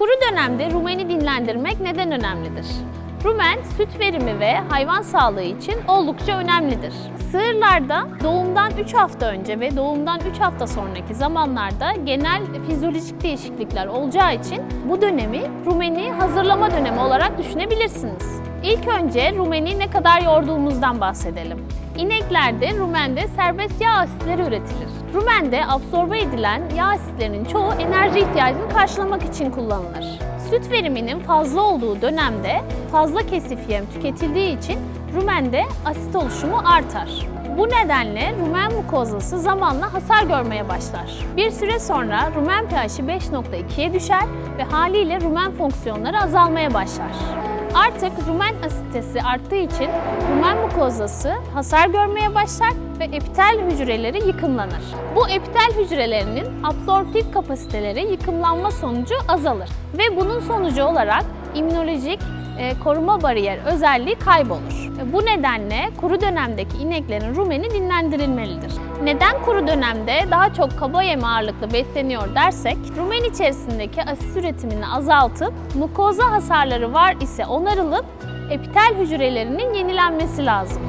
Kuru dönemde rumeni dinlendirmek neden önemlidir? Rumen süt verimi ve hayvan sağlığı için oldukça önemlidir. Sığırlarda doğumdan 3 hafta önce ve doğumdan 3 hafta sonraki zamanlarda genel fizyolojik değişiklikler olacağı için bu dönemi rumeni hazırlama dönemi olarak düşünebilirsiniz. İlk önce rumeni ne kadar yorduğumuzdan bahsedelim. İneklerde rumende serbest yağ asitleri üretilir. Rumende absorbe edilen yağ asitlerinin çoğu enerji ihtiyacını karşılamak için kullanılır. Süt veriminin fazla olduğu dönemde fazla kesif yem tüketildiği için rumende asit oluşumu artar. Bu nedenle rumen mukozası zamanla hasar görmeye başlar. Bir süre sonra rumen pH'i 5.2'ye düşer ve haliyle rumen fonksiyonları azalmaya başlar. Artık rumen asitesi arttığı için rumen mukozası hasar görmeye başlar ve epitel hücreleri yıkımlanır. Bu epitel hücrelerinin absorptif kapasiteleri yıkımlanma sonucu azalır ve bunun sonucu olarak immünolojik e, koruma bariyer özelliği kaybolur. Bu nedenle kuru dönemdeki ineklerin rumeni dinlendirilmelidir. Neden kuru dönemde daha çok kaba yem ağırlıklı besleniyor dersek, rumen içerisindeki asit üretimini azaltıp mukoza hasarları var ise onarılıp epitel hücrelerinin yenilenmesi lazım.